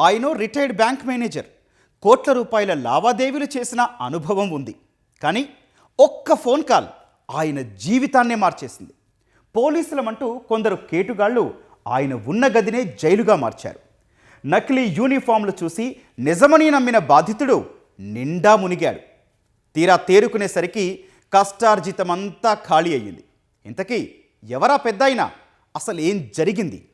ఆయన retired bank manager. కోట్ల రూపాయల లావాదేవీలు చేసిన అనుభవం ఉంది. కానీ ఒక్క ఫోన్ కాల్ ఆయన జీవితాన్నే మార్చేసింది. పోలీసులమంటూ కొందరు కేటుగాళ్ళు ఆయన ఉన్న గదినే జైలుగా మార్చారు. నకిలీ యూనిఫామ్లు చూసి నిజమని నమ్మిన బాధితుడు నిండా మునిగాడు. తీరా తేరుకునేసరికి కష్టార్జితమంతా ఖాళీ అయ్యింది. ఇంతకీ ఎవరా పెద్దాయినా? అసలు ఏం జరిగింది?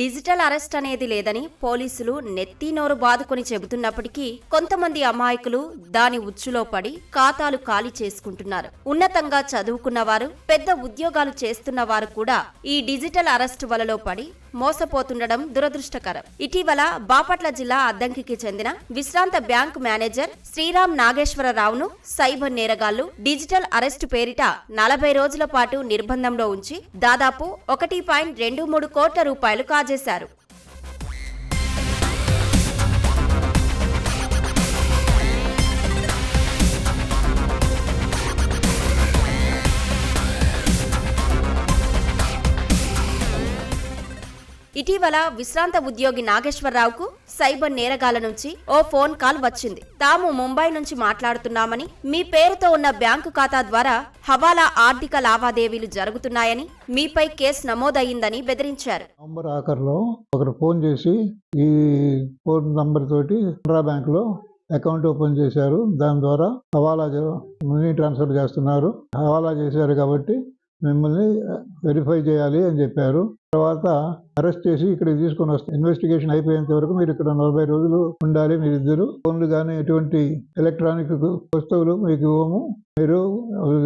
డిజిటల్ అరెస్ట్ అనేది లేదని పోలీసులు నెత్తి నోరు బాదుకొని చెబుతున్నప్పటికీ కొంతమంది అమాయకులు దాని ఉచ్చులో పడి ఖాతాలు ఖాళీ చేసుకుంటున్నారు. ఉన్నతంగా చదువుకున్న వారు పెద్ద ఉద్యోగాలు చేస్తున్న వారు కూడా ఈ డిజిటల్ అరెస్ట్ వలలో పడి మోసపోతుండడం దురదృష్టకరం. ఇటీవల బాపట్ల జిల్లా అద్దంకికి చెందిన విశ్రాంత బ్యాంక్ మేనేజర్ శ్రీరామ్ నాగేశ్వరరావును సైబర్ నేరగాళ్ళు డిజిటల్ అరెస్టు పేరిట నలభై రోజుల పాటు నిర్బంధంలో ఉంచి దాదాపు ఒకటి పాయింట్ రెండు మూడు కోట్ల రూపాయలు కాజేశారు. ఇటీవల విశ్రాంత ఉద్యోగి నాగేశ్వరరావుకు సైబర్ నేరగాల నుంచి ఓ ఫోన్ కాల్ వచ్చింది. తాము ముంబై నుంచి మాట్లాడుతున్నామని మీ పేరుతో ఉన్న బ్యాంకు ఖాతా ద్వారా హవాలా ఆర్థిక లావాదేవీలు జరుగుతున్నాయని మీపై కేసు నమోదయ్యిందని బెదిరించారు. నవంబర్ ఆఖరిలో ఒకరు ఫోన్ చేసి ఈ ఫోన్ నంబర్ తోటి కెనరా బ్యాంక్లో అకౌంట్ ఓపెన్ చేశారు. దాని ద్వారా హవాలా మనీ ట్రాన్స్ఫర్ చేస్తున్నారు. హవాలా చేశారు కాబట్టి మిమ్మల్ని వెరిఫై చేయాలి అని చెప్పారు. తర్వాత అరెస్ట్ చేసి ఇక్కడికి తీసుకొని వస్తే ఇన్వెస్టిగేషన్ అయిపోయేంత వరకు మీరు ఇక్కడ నలభై రోజులు ఉండాలి మీరిద్దరు. ఫోన్లు కానీ ఎటువంటి ఎలక్ట్రానిక్ వస్తువులు మీకు ఇవ్వము. మీరు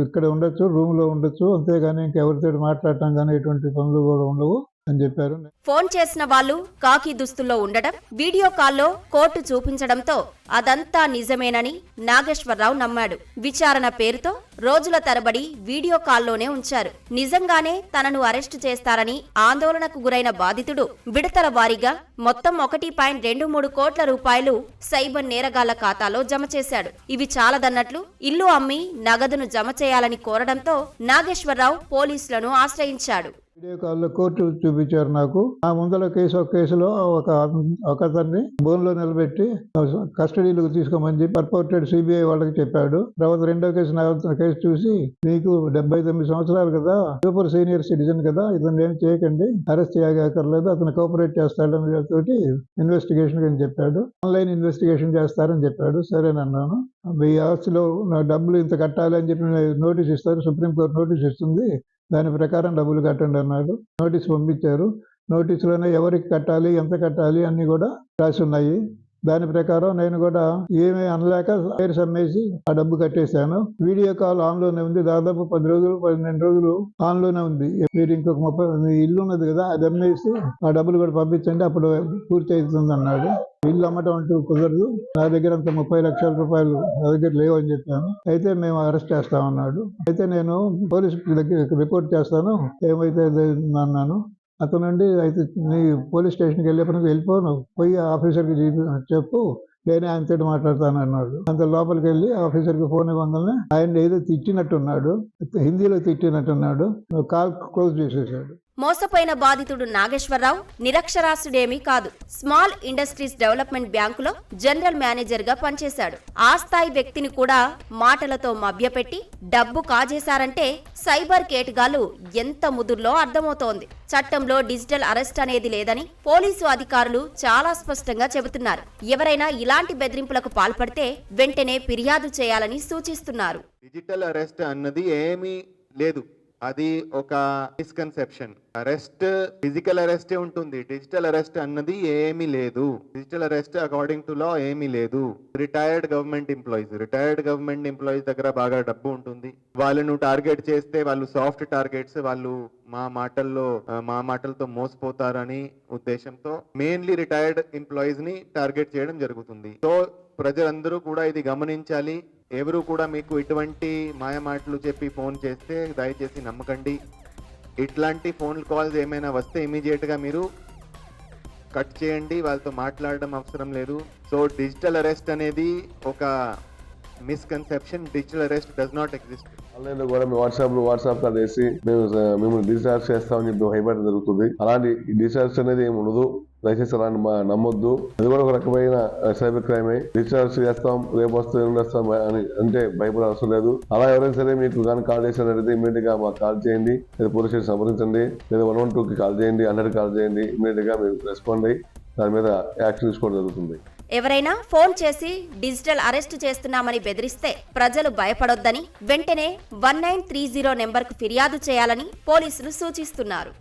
ఇక్కడ ఉండొచ్చు రూమ్లో ఉండొచ్చు అంతేగాని ఇంకెవరితో మాట్లాడటం కానీ ఎటువంటి పనులు కూడా ఉండవు అని చెప్పారు. ఫోన్ చేసిన వాళ్ళు కాకి దుస్తుల్లో ఉండడం వీడియో కాల్లో కోర్టు చూపించడంతో అదంతా నిజమేనని నాగేశ్వరరావు నమ్మాడు. విచారణ పేరుతో రోజుల తరబడి వీడియో కాల్లోనే ఉంచారు. నిజంగానే తనను అరెస్టు చేస్తారని ఆందోళనకు గురైన బాధితుడు విడతల వారీగా మొత్తం ఒకటి పాయింట్ రెండు మూడు కోట్ల రూపాయలు సైబర్ నేరగాళ్ళ ఖాతాలో జమ చేశాడు. ఇవి చాలదన్నట్లు ఇల్లు అమ్మి నగదును జమ చేయాలని కోరడంతో నాగేశ్వరరావు పోలీసులను ఆశ్రయించాడు. వీడియో కాల్లో కోర్టు చూపించారు నాకు. ఆ ముందల కేసు ఒక కేసులో ఒక ఒక అతన్ని బోన్లో నిలబెట్టి కస్టడీలోకి తీసుకోమని చెప్పి పర్పోర్టెడ్ సిబిఐ వాళ్ళకి చెప్పాడు. తర్వాత రెండో కేసు నా కేసు చూసి నీకు డెబ్బై తొమ్మిది సంవత్సరాలు కదా సూపర్ సీనియర్ సిటిజన్ కదా ఇతను ఏం చేయకండి అరెస్ట్ చేయక్కర్లేదు అతను కోఆపరేట్ చేస్తాడని తోటి ఇన్వెస్టిగేషన్ అని చెప్పాడు. ఆన్లైన్ ఇన్వెస్టిగేషన్ చేస్తారని చెప్పాడు. సరేనన్నాను మీ ఆస్తిలో నా డబ్బులు ఇంత కట్టాలి అని చెప్పి నోటీస్ ఇస్తారు సుప్రీంకోర్టు నోటీస్ ఇస్తుంది. దాని ప్రకారం డబ్బులు కట్టండి అన్నాడు. నోటీస్ పంపించారు. నోటీసులోనే ఎవరికి కట్టాలి ఎంత కట్టాలి అన్ని కూడా రాసి ఉన్నాయి. దాని ప్రకారం నేను కూడా ఏమీ అనలేక పేరు సమ్మేసి ఆ డబ్బు కట్టేశాను. వీడియో కాల్ ఆన్లోనే ఉంది. దాదాపు పది రోజులు పన్నెండు రోజులు ఆన్లోనే ఉంది. మీరు ఇంకొక ముప్పై ఇల్లు ఉన్నది కదా అది అమ్మేసి ఆ డబ్బులు కూడా పంపించండి అప్పుడు పూర్తి అవుతుంది అన్నాడు ఇల్లు అమ్మటం అంటూ కుదరదు. నా దగ్గర అంత ముప్పై లక్షల రూపాయలు నా దగ్గర లేవు అని చెప్పాను. అయితే మేము అరెస్ట్ చేస్తామన్నాడు అయితే నేను పోలీస్ దగ్గర రిపోర్ట్ చేస్తాను. ఏమైతే అన్నాను. అతను నుండి అయితే నీ పోలీస్ స్టేషన్కి వెళ్ళేప్పటికి వెళ్ళిపోను. పోయి ఆఫీసర్కి చెప్పు నేనే ఆయనతో మాట్లాడతాను అన్నాడు. అంత లోపలికి వెళ్ళి ఆఫీసర్కి ఫోన్ ఇవ్వగానే ఆయన ఏదో తిట్టినట్టున్నాడు. హిందీలో తిట్టినట్టున్నాడు. కాల్ క్లోజ్ చేసేసాడు. మోసపోయిన బాధితుడు నాగేశ్వరరావు నిరక్షరాస్యుడేమీ కాదు. స్మాల్ ఇండస్ట్రీస్ డెవలప్మెంట్ బ్యాంకులో జనరల్ మేనేజర్గా పనిచేశాడు. ఆ స్థాయి వ్యక్తిని కూడా మాటలతో మభ్యపెట్టి డబ్బు కాజేశారంటే సైబర్ కేటుగాలు ఎంత ముదుర్లో అర్థమవుతోంది. చట్టంలో డిజిటల్ అరెస్ట్ అనేది లేదని పోలీసు అధికారులు చాలా స్పష్టంగా చెబుతున్నారు. ఎవరైనా ఇలాంటి బెదిరింపులకు పాల్పడితే వెంటనే ఫిర్యాదు చేయాలని సూచిస్తున్నారు. డిజిటల్ అరెస్ట్ అన్నది ఏమీ లేదు. అది ఒక మిస్కన్సెప్షన్ అరెస్ట్ ఫిజికల్ అరెస్టే ఉంటుంది. డిజిటల్ అరెస్ట్ అన్నది ఏమీ లేదు. Digital arrest according to law ఏమీ లేదు. Retired government employees retired government employees దగ్గర బాగా డబ్బు ఉంటుంది. వాళ్ళను టార్గెట్ చేస్తే వాళ్ళు సాఫ్ట్ టార్గెట్స్ వాళ్ళు మా మాటల్లో మా మాటలతో మోసపోతారని ఉద్దేశంతో మెయిన్లీ రిటైర్డ్ ఎంప్లాయీస్ని టార్గెట్ చేయడం జరుగుతుంది. సో ప్రజలందరూ కూడా ఇది గమనించాలి. ఎవరు కూడా మీకు ఇటువంటి మాయమాటలు చెప్పి ఫోన్ చేస్తే దయచేసి నమ్మకండి. ఇట్లాంటి ఫోన్ కాల్స్ ఏమైనా వస్తే ఇమీడియట్గా మీరు కట్ చేయండి వాళ్ళతో మాట్లాడడం అవసరం లేదు. సో డిజిటల్ అరెస్ట్ అనేది ఒక misconception digital arrest does not exist ఆన్లైన్లో కూడా మేము వాట్సాప్లో వాట్సాప్ కాల్ చేసి మేము మేము డిశ్చార్జ్ చేస్తామని చెప్పి భయపడడం జరుగుతుంది. అలాంటి డిశ్చార్జ్ అనేది ఏమి ఉండదు. దయచేసి అలాంటి మా నమ్మొద్దు. అది కూడా ఒక రకమైన సైబర్ క్రైమ్ డిశ్చార్జ్ చేస్తాం రేపు వస్తే ఎల్లుండి వస్తాం అని అంటే భయపడే అవసరం లేదు. అలా ఎవరైనా సరే మీకు కానీ కాల్ చేసినట్లయితే ఇమీడియట్గా మాకు కాల్ చేయండి. లేదా పోలీస్ స్టేషన్ సంప్రదించండి. లేదా వన్ వన్ టూకి కాల్ చేయండి. హండ్రెడ్ కాల్ చేయండి. ఇమీడియట్గా మీరు రెస్పాండ్ అయ్యి దాని మీద యాక్షన్ తీసుకోవడం జరుగుతుంది. ఎవరైనా ఫోన్ చేసి డిజిటల్ అరెస్ట్ చేస్తున్నామని బెదిరిస్తే ప్రజలు భయపడొద్దని వెంటనే వన్ నైన్ త్రీ జీరో నెంబర్కు ఫిర్యాదు చేయాలని పోలీసులు సూచిస్తున్నారు.